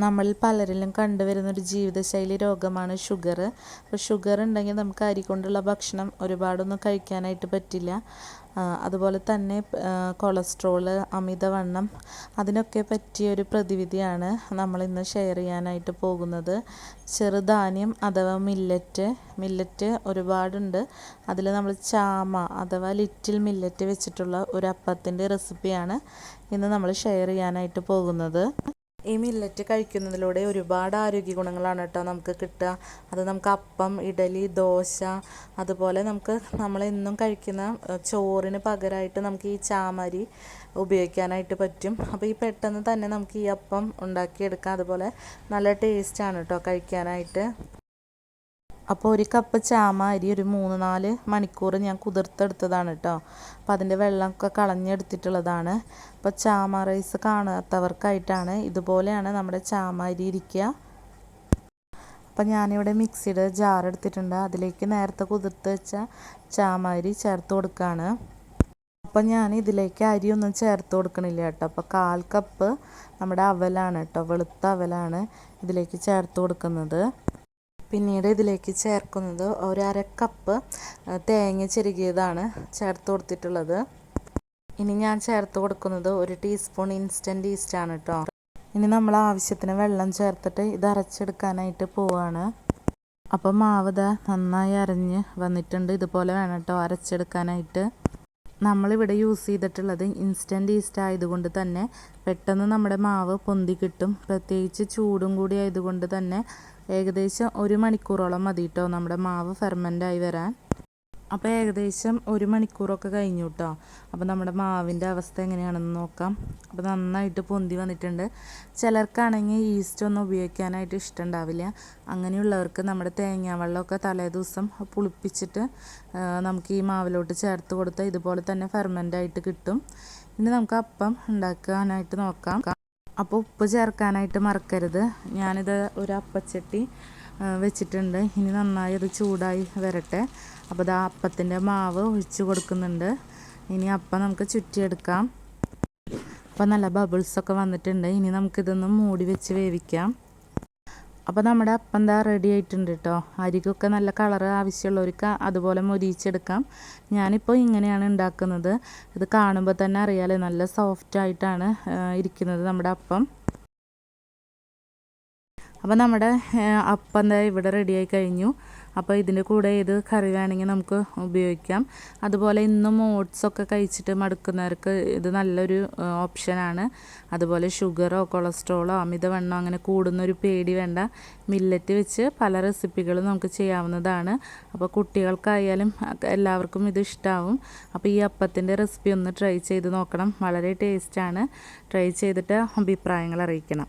നമ്മളിൽ പലരിലും കണ്ടുവരുന്ന ഒരു ജീവിതശൈലി രോഗമാണ് ഷുഗർ. അപ്പോൾ ഷുഗർ ഉണ്ടെങ്കിൽ നമുക്ക് അരി കൊണ്ടുള്ള ഭക്ഷണം ഒരുപാടൊന്നും കഴിക്കാനായിട്ട് പറ്റില്ല. അതുപോലെ തന്നെ കൊളസ്ട്രോൾ അമിതവണ്ണം അതിനൊക്കെ പറ്റിയ ഒരു പ്രതിവിധിയാണ് നമ്മൾ ഇന്ന് ഷെയർ ചെയ്യാനായിട്ട് പോകുന്നത്. ചെറുധാന്യം അഥവാ മില്ലറ്റ് മില്ലറ്റ് ഒരുപാടുണ്ട്. അതിൽ നമ്മൾ ചാമ അഥവാ ലിറ്റിൽ മില്ലറ്റ് വെച്ചിട്ടുള്ള ഒരു അപ്പത്തിന്റെ റെസിപ്പിയാണ് ഇന്ന് നമ്മൾ ഷെയർ ചെയ്യാനായിട്ട് പോകുന്നത്. ഈ മില്ലറ്റ് കഴിക്കുന്നതിലൂടെ ഒരുപാട് ആരോഗ്യ ഗുണങ്ങളാണ് കേട്ടോ നമുക്ക് കിട്ടുക. അത് നമുക്ക് അപ്പം ഇഡലി ദോശ അതുപോലെ നമുക്ക് നമ്മൾ നമ്മളെന്നും കഴിക്കുന്ന ചോറിന് പകരമായിട്ട് നമുക്ക് ഈ ചാമരി ഉപയോഗിക്കാനായിട്ട് പറ്റും. അപ്പോൾ ഈ പെട്ടെന്ന് തന്നെ നമുക്ക് ഈ അപ്പം ഉണ്ടാക്കിയെടുക്കാം. അതുപോലെ നല്ല ടേസ്റ്റാണ് കേട്ടോ കഴിക്കാനായിട്ട്. അപ്പോൾ ഒരു കപ്പ് ചാമ അരി ഒരു മൂന്ന് നാല് മണിക്കൂർ ഞാൻ കുതിർത്തെടുത്തതാണ് കേട്ടോ. അപ്പോൾ അതിന്റെ വെള്ളമൊക്കെ കളഞ്ഞെടുത്തിട്ടുള്ളതാണ്. അപ്പോൾ ചാമ റൈസ് കാണാത്തവർക്കായിട്ടാണ് ഇതുപോലെയാണ് നമ്മുടെ ചാമ അരി ഇരിക്കുക. അപ്പം ഞാനിവിടെ മിക്സിയുടെ ജാർ എടുത്തിട്ടുണ്ട്. അതിലേക്ക് നേരത്തെ കുതിർത്ത് വെച്ച ചാമ അരി ചേർത്ത് കൊടുക്കുകയാണ്. അപ്പം ഞാൻ ഇതിലേക്ക് അരിയൊന്നും ചേർത്ത് കൊടുക്കണില്ല കേട്ടോ. അപ്പോൾ കാൽ കപ്പ് നമ്മുടെ അവലാണ് കേട്ടോ. വെളുത്ത അവലാണ് ഇതിലേക്ക് ചേർത്ത് കൊടുക്കുന്നത്. പിന്നീട് ഇതിലേക്ക് ചേർക്കുന്നത് ഒരു അര കപ്പ് തേങ്ങ ചെരുകിയതാണ് ചേർത്ത് കൊടുത്തിട്ടുള്ളത്. ഇനി ഞാൻ ചേർത്ത് കൊടുക്കുന്നത് ഒരു ടീസ്പൂൺ ഇൻസ്റ്റന്റ് ഈസ്റ്റാണ് കേട്ടോ ഇനി നമ്മൾ ആവശ്യത്തിന് വെള്ളം ചേർത്തിട്ട് ഇത് അരച്ചെടുക്കാനായിട്ട് പോവാണ്. അപ്പോൾ മാവ് നന്നായി അരഞ്ഞ് വന്നിട്ടുണ്ട്. ഇതുപോലെ വേണം കേട്ടോ അരച്ചെടുക്കാനായിട്ട്. നമ്മളിവിടെ യൂസ് ചെയ്തിട്ടുള്ളത് ഇൻസ്റ്റന്റ് ഈസ്റ്റ് ആയതുകൊണ്ട് തന്നെ പെട്ടെന്ന് നമ്മുടെ മാവ് പൊന്തി കിട്ടും. പ്രത്യേകിച്ച് ചൂടും കൂടി ആയതുകൊണ്ട് തന്നെ ഏകദേശം ഒരു മണിക്കൂറോളം മതി കേട്ടോ നമ്മുടെ മാവ് ഫെർമെന്റായി വരാൻ. അപ്പോൾ ഏകദേശം ഒരു മണിക്കൂറൊക്കെ കഴിഞ്ഞു കേട്ടോ അപ്പോൾ നമ്മുടെ മാവിന്റെ അവസ്ഥ എങ്ങനെയാണെന്ന് നോക്കാം. അപ്പോൾ നന്നായിട്ട് പൊന്തി വന്നിട്ടുണ്ട്. ചിലർക്കാണെങ്കിൽ ഈസ്റ്റ് ഒന്നും ഉപയോഗിക്കാനായിട്ട് ഇഷ്ടമുണ്ടാവില്ല. അങ്ങനെയുള്ളവർക്ക് നമ്മുടെ തേങ്ങാവെള്ളമൊക്കെ തലേ ദിവസം പുളിപ്പിച്ചിട്ട് നമുക്ക് ഈ മാവിലോട്ട് ചേർത്ത് കൊടുത്താൽ ഇതുപോലെ തന്നെ ഫെർമെന്റായിട്ട് കിട്ടും. ഇനി നമുക്ക് അപ്പം ഉണ്ടാക്കാനായിട്ട് നോക്കാം. അപ്പോൾ ഉപ്പ് ചേർക്കാനായിട്ട് മറക്കരുത്. ഞാനിത് ഒരു അപ്പച്ചട്ടി വെച്ചിട്ടുണ്ട്. ഇനി നന്നായി അത് ചൂടായി വരട്ടെ. അപ്പോൾ ഇതാ അപ്പത്തിന്റെ മാവ് ഒഴിച്ച് കൊടുക്കുന്നുണ്ട്. ഇനി അപ്പം നമുക്ക് ചുറ്റിയെടുക്കാം. അപ്പോൾ നല്ല ബബിൾസൊക്കെ വന്നിട്ടുണ്ട്. ഇനി നമുക്കിതൊന്ന് മൂടി വെച്ച് വേവിക്കാം. അപ്പോൾ നമ്മുടെ അപ്പം എന്താ റെഡി ആയിട്ടുണ്ട് കേട്ടോ. അരികൊക്കെ നല്ല കളർ ആവശ്യമുള്ളവർക്ക് അതുപോലെ മൊരിയിച്ചെടുക്കാം. ഞാനിപ്പോൾ ഇങ്ങനെയാണ് ഉണ്ടാക്കുന്നത്. ഇത് കാണുമ്പോൾ തന്നെ അറിയാലേ നല്ല സോഫ്റ്റ് ആയിട്ടാണ് ഇരിക്കുന്നത് നമ്മുടെ അപ്പം. അപ്പോൾ നമ്മുടെ അപ്പം എന്താ ഇവിടെ റെഡിയായി കഴിഞ്ഞു. അപ്പോൾ ഇതിന്റെ കൂടെ ഏത് കറി വേണമെങ്കിൽ നമുക്ക് ഉപയോഗിക്കാം. അതുപോലെ ഇന്നും ഓട്സൊക്കെ കഴിച്ചിട്ട് മടുക്കുന്നവർക്ക് ഇത് നല്ലൊരു ഓപ്ഷനാണ് അതുപോലെ ഷുഗറോ കൊളസ്ട്രോളോ അമിതവണ്ണോ അങ്ങനെ കൂടുന്നൊരു പേടി വേണ്ട. മില്ലറ്റ് വെച്ച് പല റെസിപ്പികളും നമുക്ക് ചെയ്യാവുന്നതാണ്. അപ്പോൾ കുട്ടികൾക്കായാലും എല്ലാവർക്കും ഇത് ഇഷ്ടമാവും അപ്പോൾ ഈ അപ്പത്തിന്റെ റെസിപ്പി ഒന്ന് ട്രൈ ചെയ്ത് നോക്കണം. വളരെ ടേസ്റ്റാണ് ട്രൈ ചെയ്തിട്ട് അഭിപ്രായങ്ങൾ അറിയിക്കണം.